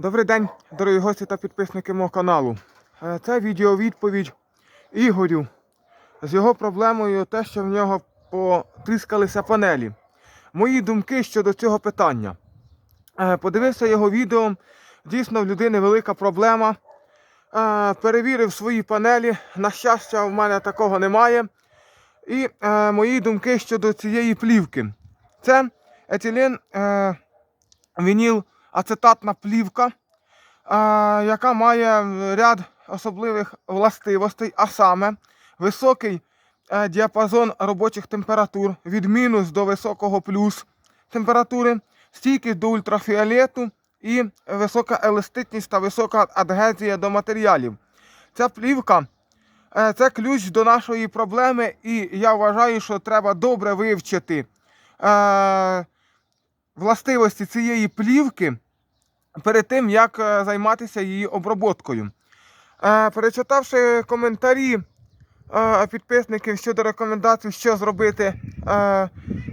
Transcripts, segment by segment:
Добрий день, дорогі гості та підписники мого каналу. Е, Це відеовідповідь Ігорю з його проблемою те, що в нього потріскалися панелі. Мої думки щодо цього питання. Е, Подивився його відео. Дійсно, в людини велика проблема. Е, Перевірив свої панелі. На щастя, в мене такого немає. І мої думки щодо цієї плівки. Це етилен вініл ацетатна плівка, е, яка має ряд особливих властивостей, а саме високий е, діапазон робочих температур від мінус до високого плюс температури, стійкість до ультрафіолету і висока еластичність та висока адгезія до матеріалів. Ця плівка е, це ключ до нашої проблеми, і я вважаю, що треба добре вивчити е, властивості цієї плівки перед тим, як е, займатися її оброботкою. Е, Перечитавши коментарі е, підписників щодо рекомендацій, що зробити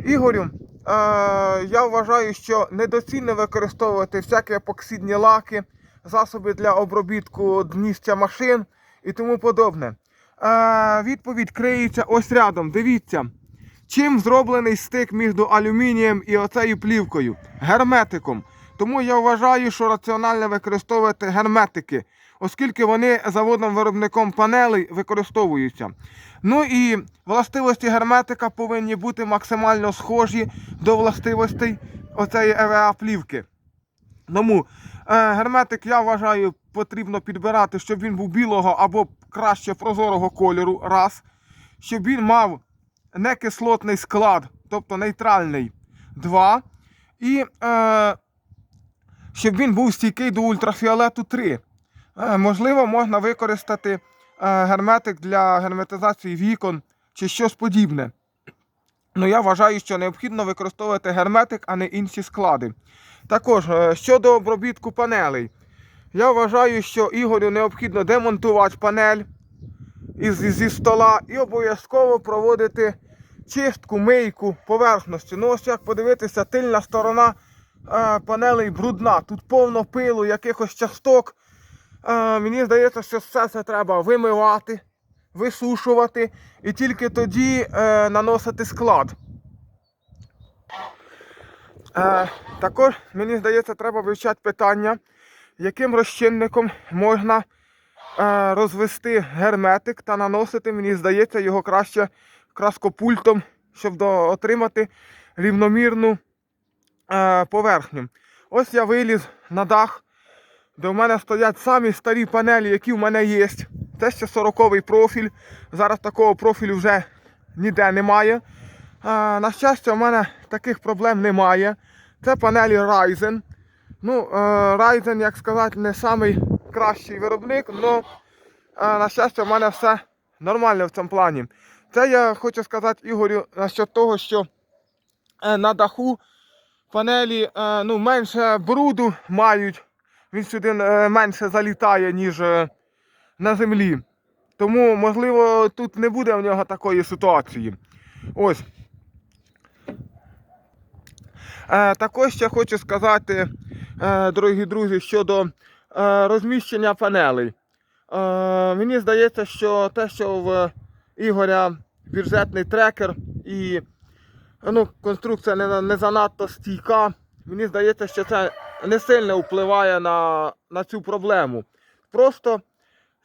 Ігорю, я вважаю, що недоцільно використовувати всякі епоксидні лаки, засоби для обробітку дністя машин і тому подобне. Відповідь криється ось рядом. Дивіться. Чим зроблений стик між алюмінієм і оцею плівкою? Герметиком. Тому я вважаю, що раціонально використовувати герметики, оскільки вони заводом виробником панелей використовуються. Ну і властивості герметика повинні бути максимально схожі до властивостей оцеї ЕВА плівки. Тому е, герметик я вважаю потрібно підбирати, щоб він був білого або краще прозорого кольору. Раз. Щоб він мав некислотний склад, тобто нейтральний 2. І е, щоб він був стійкий до ультрафіолету 3. Е, можливо, можна використати е, герметик для герметизації вікон чи щось подібне. Ну, я вважаю, що необхідно використовувати герметик, а не інші склади. Також е, щодо обробітку панелей, я вважаю, що Ігорю необхідно демонтувати панель із, зі стола і обов'язково проводити чистку, мийку поверхності. Ну, ось як подивитися, тильна сторона е, панелей брудна. Тут повно пилу, якихось часток. Е, мені здається, що все це треба вимивати, висушувати і тільки тоді е, наносити склад. Е, також, мені здається, треба вивчати питання, яким розчинником можна е, розвести герметик та наносити, мені здається, його краще краскопультом, щоб отримати рівномірну е, поверхню. Ось я виліз на дах, де в мене стоять самі старі панелі, які в мене є. Це ще 40-й профіль. Зараз такого профілю вже ніде немає. Е, на щастя, у мене таких проблем немає. Це панелі Ryzen. Ну, е, Ryzen, як сказати, не самий кращий виробник, але на щастя, в мене все нормально в цьому плані. Це я хочу сказати Ігорю насчет того, що е, на даху панелі е, ну, менше бруду мають. Він сюди е, менше залітає, ніж на землі. Тому, можливо, тут не буде в нього такої ситуації. Ось. Також ще хочу сказати, дорогі друзі, щодо розміщення панелей. Мені здається, що те, що в Ігоря бюджетний трекер і ну, конструкція не, не занадто стійка, мені здається, що це не сильно впливає на, на цю проблему. Просто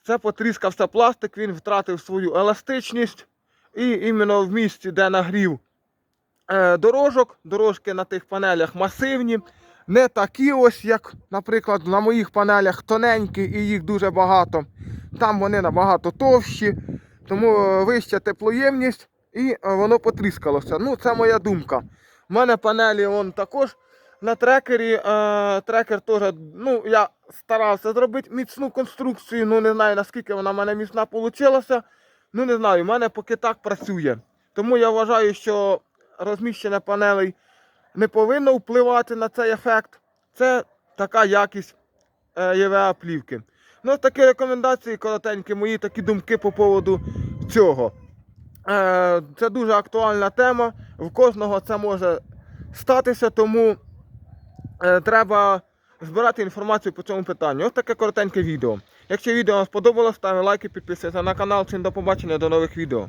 це потріскався пластик, він втратив свою еластичність. І іменно в місці, де нагрів е, дорожок, дорожки на тих панелях масивні, не такі ось, як, наприклад, на моїх панелях тоненькі і їх дуже багато. Там вони набагато товщі, тому е, вища теплоємність і е, воно потріскалося. Ну, це моя думка. У мене панелі вон також на трекері. Е, трекер теж, ну, я старався зробити міцну конструкцію, ну не знаю наскільки вона в мене міцна вийшла. Ну не знаю, в мене поки так працює. Тому я вважаю, що розміщення панелей не повинно впливати на цей ефект. Це така якість ЄВА плівки. Ну, такі рекомендації коротенькі, мої такі думки по поводу цього. Е, Це дуже актуальна тема. В кожного це може статися, тому е, треба збирати інформацію по цьому питанню. Ось таке коротеньке відео. Якщо відео вам сподобалось, ставте лайки, підписуйтесь на канал. Всім до побачення, до нових відео.